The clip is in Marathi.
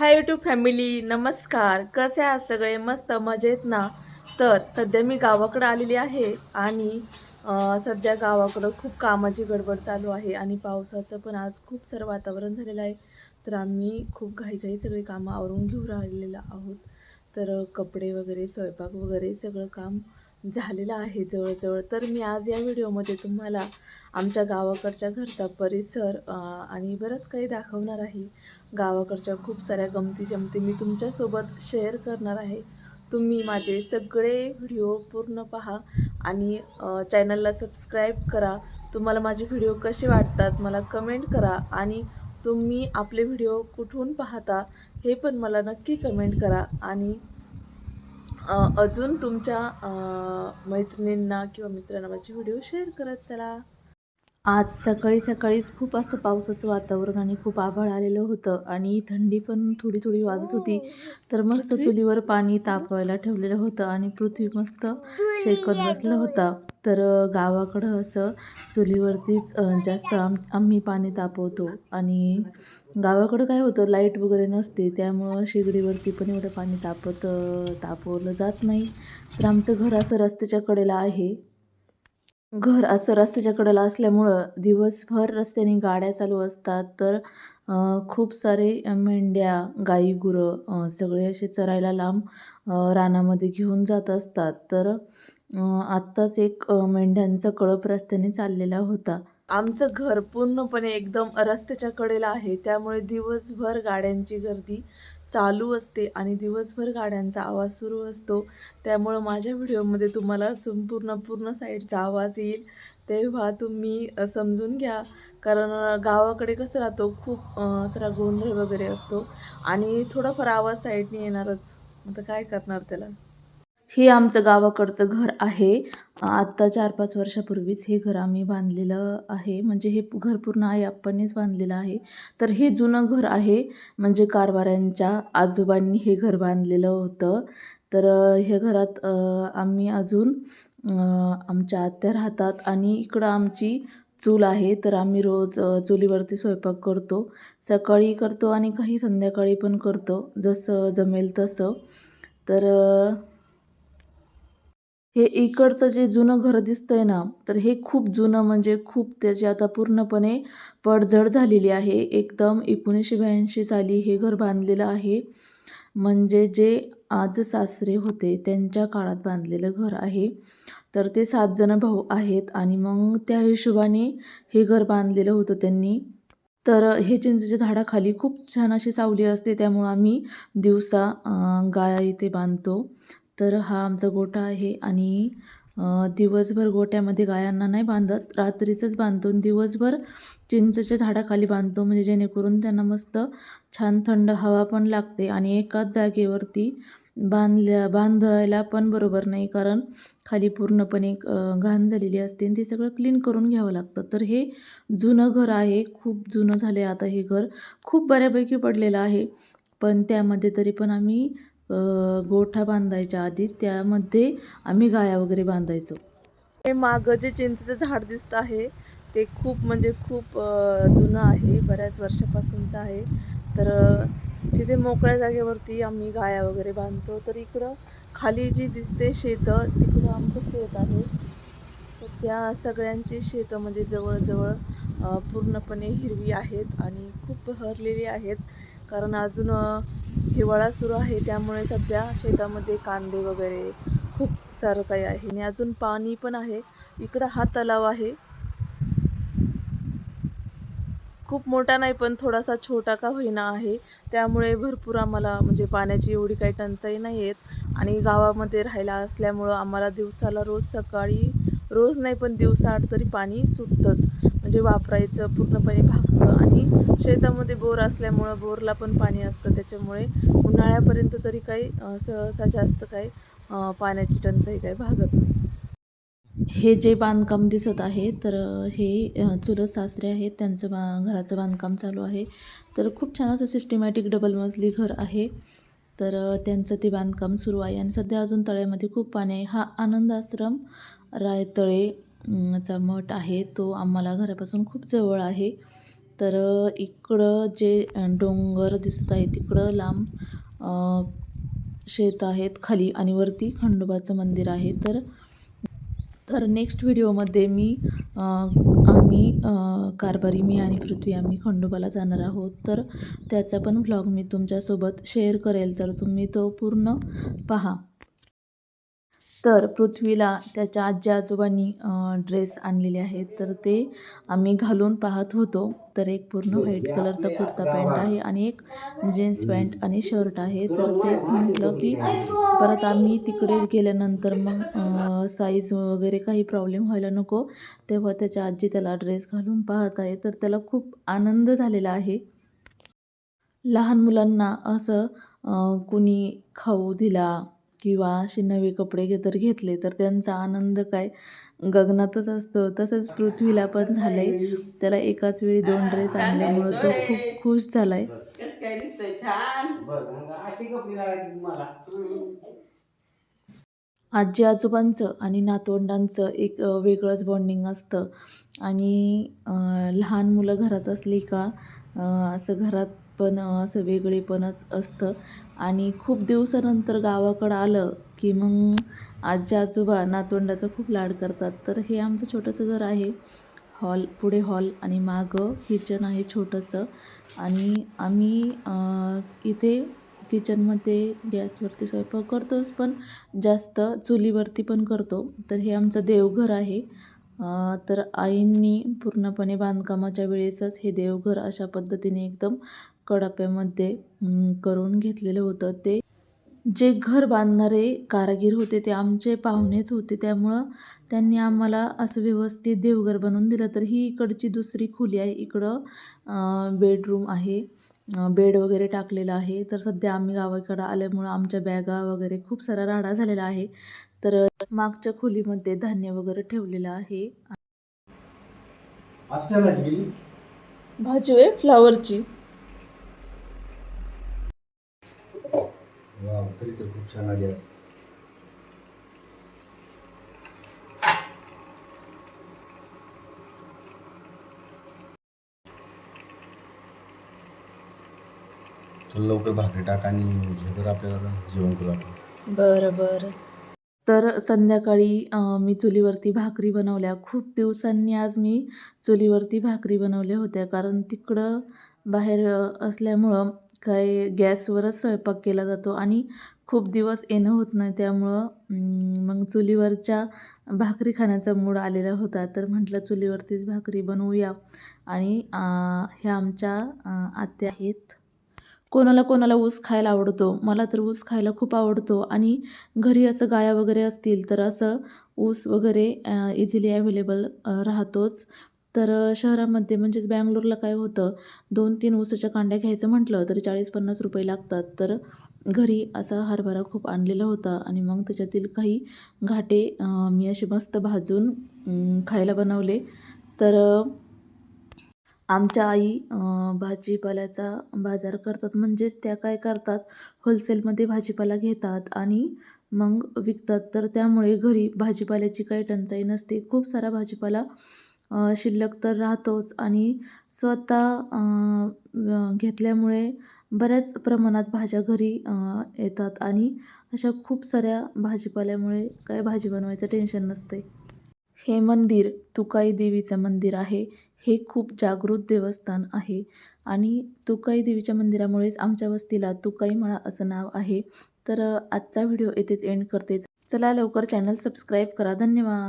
हाय यूट्यूब फॅमिली नमस्कार. कसे आहात सगळे? मस्त मजेत ना? तर सध्या मी गावाकडं आलेली आहे आणि सध्या गावाकडं खूप कामाची गडबड चालू आहे आणि पावसाचं पण आज खूप सारं वातावरण झालेलं आहे. तर आम्ही खूप घाईघाई सगळी कामं आवरून घेऊन राहिलेलं आहोत. तर कपडे वगैरे स्वयंपाक वगैरे सगळं काम झालेलं आहे जवळजवळ. तर मी आज या व्हिडिओमध्ये तुम्हाला आमच्या गावाकडच्या घरचा परिसर आणि बरंच काही दाखवणार आहे. गावाकडच्या खूप साऱ्या गमती जमती मी तुमच्यासोबत शेअर करणार आहे. तुम्ही माझे सगळे व्हिडिओ पूर्ण पहा आणि चॅनलला सबस्क्राईब करा. तुम्हाला माझे व्हिडिओ कसे वाटतात मला कमेंट करा आणि तुम्ही आपले व्हिडिओ कुठून पाहता हे पण मला नक्की कमेंट करा. आणि अजून तुमच्या मैत्रिणींना किंवा मित्रांना माझे व्हिडिओ शेअर करत चला. आज सकाळी सकाळीच खूप असं पावसाचं वातावरण आणि खूप आभाळ आलेलं होतं आणि थंडी पण थोडी थोडी वाजत होती. तर मस्त चुलीवर पाणी तापवायला ठेवलेलं होतं आणि पृथ्वी मस्त शेकत बसला होता. तर गावाकडं असं चुलीवरतीच जास्त आम आम्ही पाणी तापवतो आणि गावाकडं काय होतं लाइट वगैरे नसते त्यामुळं शेगडीवरती पण एवढं पाणी तापत तापवलं जात नाही. तर आमचं घर असं रस्त्याच्या कडेला आहे. घर असं रस्त्याच्या कडेला असल्यामुळं दिवसभर रस्त्याने गाड्या चालू असतात. तर खूप सारे मेंढ्या गाई गुरं सगळे असे चरायला लांब रानामध्ये घेऊन जात असतात. तर आत्ताच एक मेंढ्यांचा कळप रस्त्याने चाललेला होता. आमचं घर पूर्णपणे एकदम रस्त्याच्या कडेला आहे. त्यामुळे दिवसभर गाड्यांची गर्दी चालू असते आणि दिवसभर गाड्यांचा आवाज सुरू असतो. त्यामुळं माझ्या व्हिडिओमध्ये तुम्हाला संपूर्ण पूर्ण साईडचा आवाज येईल. तेव्हा तुम्ही समजून घ्या. कारण गावाकडे कसं राहतो खूप सगळा गोंधळ वगैरे असतो. आणि थोडाफार आवाज साईडने येणारच. आता काय करणार त्याला? हे आमचं गावाकडचं घर आहे. आत्ता चार पाच वर्षापूर्वीच हे घर आम्ही बांधलेलं आहे. म्हणजे हे घर पूर्ण आई आप्पांनीच बांधलेलं आहे. तर हे जुनं घर आहे. म्हणजे कारभाऱ्यांच्या आजोबांनी हे घर बांधलेलं होतं. तर हे घरात आम्ही अजून आमच्या आत्या राहतात आणि इकडं आमची चूल आहे. तर आम्ही रोज चुलीवरती स्वयंपाक करतो. सकाळी करतो आणि काही संध्याकाळी पण करतो. जसं जमेल तसं. तर हे इकडचं जे जुनं घर दिसतंय ना तर हे खूप जुनं म्हणजे खूप त्याची आता पूर्णपणे पडझड झालेली आहे. एकदम एकोणीसशे ब्याऐंशी साली हे घर बांधलेलं आहे. म्हणजे जे आज सासरे होते त्यांच्या काळात बांधलेलं घर आहे. तर ते सात जण भाऊ आहेत आणि मग त्या हिशोबाने हे घर बांधलेलं होतं त्यांनी. तर हे चिंचेच्या झाडाखाली खूप छान अशी सावली असते त्यामुळं आम्ही दिवसा गाया इथे बांधतो. तर हा आमचा गोठा आहे आणि दिवसभर गोट्यामध्ये गायांना नाही बांधत. रात्रीचंच बांधतो आणि दिवसभर चिंचेच्या झाडाखाली बांधतो. म्हणजे जेणेकरून त्यांना मस्त छान थंड हवा पण लागते आणि एकाच जागेवरती बांधल्या बांधायला पण बरोबर नाही. कारण खाली पूर्णपणे घाण झालेली असते आणि ते सगळं क्लीन करून घ्यावं लागतं. तर हे जुनं घर आहे. खूप जुनं झालं आहे आता हे घर. खूप बऱ्यापैकी पडलेलं आहे. पण त्यामध्ये तरी पण आम्ही गोठा बांधायच्या आधी त्यामध्ये आम्ही गाया वगैरे बांधायचो. हे मागं जे चिंचेचं झाड दिसतं आहे ते खूप म्हणजे खूप जुनं आहे बऱ्याच वर्षापासूनचं आहे. तर तिथे मोकळ्या जागेवरती आम्ही गाया वगैरे बांधतो. तर इकडं खाली जी दिसते शेतं तिकडं आमचं शेत आहे. सध्या सगळ्यांची शेतं म्हणजे जवळजवळ पूर्णपणे हिरवी आहेत आणि खूप बहरलेली आहेत. कारण अजून हिवाळा सुरू आहे त्यामुळे सध्या शेतामध्ये कांदे वगैरे खूप सारं काही आहे. आणि अजून पाणी पण आहे. इकडं हा तलाव आहे. खूप मोठा नाही पण थोडासा छोटा का होईना आहे. त्यामुळे भरपूर आम्हाला म्हणजे पाण्याची एवढी काही टंचाई नाही आहेत आणि गावामध्ये राहायला असल्यामुळं आम्हाला दिवसाला रोज सकाळी रोज नाही पण दिवसाआड तरी पाणी सुटतंच. म्हणजे वापरायचं पूर्णपणे भागतं आणि शेतामध्ये बोर असल्यामुळं बोरला पण पाणी असतं. त्याच्यामुळे उन्हाळ्यापर्यंत तरी काही सहसा जास्त काही पाण्याची टंचाई काही भागत नाही. हे जे बांधकाम दिसत आहे तर हे चुलत सासरे आहेत. त्यांचं बा घराचं बांधकाम चालू आहे. तर खूप छान असं सिस्टमॅटिक डबल मजली घर आहे. तर त्यांचं ते बांधकाम सुरू आहे. आणि सध्या अजून तळ्यामध्ये खूप पाणी आहे. हा आनंद आश्रम रायतळे चा मठ आहे तो आम्हाला घरापासून खूप जवळ आहे. तर इकडं जे डोंगर दिसत आहे तिकडं लांब शेत आहेत खाली आणि वरती खंडोबाचं मंदिर आहे. तर तर नेक्स्ट व्हिडिओमध्ये मी आम्ही कारभारी मी आणि पृथ्वी आम्ही खंडोबाला जाणार आहोत. तर त्याचा पण व्लॉग मी तुमच्यासोबत शेअर करेल तर तुम्ही तो पूर्ण पहा. तर पृथ्वीला त्याच्या आजी आजोबांनी ड्रेस आणलेले आहेत. तर ते आम्ही घालून पाहत होतो. तर एक पूर्ण व्हाईट कलरचा कुर्ता पॅन्ट आहे आणि एक जीन्स पॅन्ट आणि शर्ट आहे. तर तेच म्हटलं की परत आम्ही तिकडे गेल्यानंतर मग साईज वगैरे काही प्रॉब्लेम व्हायला नको. तेव्हा त्याच्या आजी त्याला ड्रेस घालून पाहत आहे. तर त्याला खूप आनंद झालेला आहे. लहान मुलांना असं कुणी खाऊ दिला किंवा असे नवे कपडे घे तर घेतले तर त्यांचा आनंद काय? गगनातच असतो. तसंच पृथ्वीला पण झालंय. त्याला एकाच वेळी दोन ड्रेस आणल्यामुळं तो खूप खुश झालाय. कसं काय दिसतंय? छान. बघ मग अशी कपडे लागायची तुम्हाला. आजी आजोबांचं आणि नातवंडांचं एक वेगळंच बॉन्डिंग असतं. आणि लहान मुलं घरात असली का असं घरात पण असं वेगळेपणच असतं. आणि खूप दिवसानंतर गावाकडं आलं की मग आजी आजोबा नातवंडाचं खूप लाड करतात. तर हे आमचं छोटंसं घर आहे. हॉल पुढे हॉल आणि मागं किचन आहे छोटंसं. आणि आम्ही इथे किचनमध्ये गॅसवरती स्वयंपाक करतोच पण जास्त चुलीवरती पण करतो. तर हे आमचं देवघर आहे. तर आईंनी पूर्णपणे बांधकामाच्या वेळेसच हे देवघर अशा पद्धतीने एकदम कडाप्यामध्ये करून घेतलेलं होतं. ते जे घर बांधणारे कारागीर होते ते आमचे पाहुणेच होते. त्यामुळं त्यांनी आम्हाला असं व्यवस्थित देवघर बनवून दिलं. तर ही इकडची दुसरी खोली आहे. इकडं बेडरूम आहे. बेड वगैरे टाकलेला आहे. तर सध्या आम्ही गावाकडं आल्यामुळं आमच्या बॅगा वगैरे खूप सारा राडा झालेला आहे. तर मागच्या खोलीमध्ये धान्य वगैरे ठेवलेलं आहे. भाजी आहे फ्लावरची. तरी ते खूप छान आली आहे. चल लवकर भाकरी टाक आणि हे आपल्याला जेवण करू आपण. बरं बरं. तर संध्याकाळी मी चुलीवरती भाकरी बनवल्या. खूप दिवसांनी आज मी चुलीवरती भाकरी बनवल्या होत्या. कारण तिकडं बाहेर असल्यामुळं काय गॅसवरच स्वयंपाक केला जातो आणि खूप दिवस येणं होत नाही. त्यामुळं मग चुलीवरच्या भाकरी खाण्याचा मूड आलेला होता. तर म्हटलं चुलीवरतीच भाकरी बनवूया. आणि ह्या आमच्या आत्या आहेत. कोणाला कोणाला ऊस खायला आवडतो? मला तर ऊस खायला खूप आवडतो. आणि घरी असं गाया वगैरे असतील तर असं ऊस वगैरे इझिली अवेलेबल राहतोच. तर शहरामध्ये म्हणजेच बँगलोरला काय होतं दोन तीन ऊसाच्या कांड्या घ्यायचं म्हटलं तरी चाळीस पन्नास रुपये लागतात. तर घरी असा हरभरा खूप आणलेला होता आणि मग त्याच्यातील काही घाटे मी असे मस्त भाजून खायला बनवले. तर आमच्या आई भाजीपाल्याचा बाजार करतात. म्हणजेच त्या काय करतात होलसेलमध्ये भाजीपाला घेतात आणि मग विकतात. तर त्यामुळे घरी भाजीपाल्याची काही टंचाई नसते. खूप सारा भाजीपाला शिल्लक तर राहतोच आणि स्वतः घेतल्यामुळे बऱ्याच प्रमाणात भाज्या घरी येतात आणि अशा खूप साऱ्या भाजीपाल्यामुळे काय भाजी बनवायचं टेन्शन नसते. हे मंदिर तुकाई देवीचं मंदिर आहे. हे खूप जागृत देवस्थान आहे आणि तुकाई देवीच्या मंदिरामुळेच आमच्या वस्तीला तुकाई मळा असं नाव आहे. तर आजचा व्हिडिओ येथेच एंड करते. चला लवकर चॅनल सबस्क्राईब करा. धन्यवाद.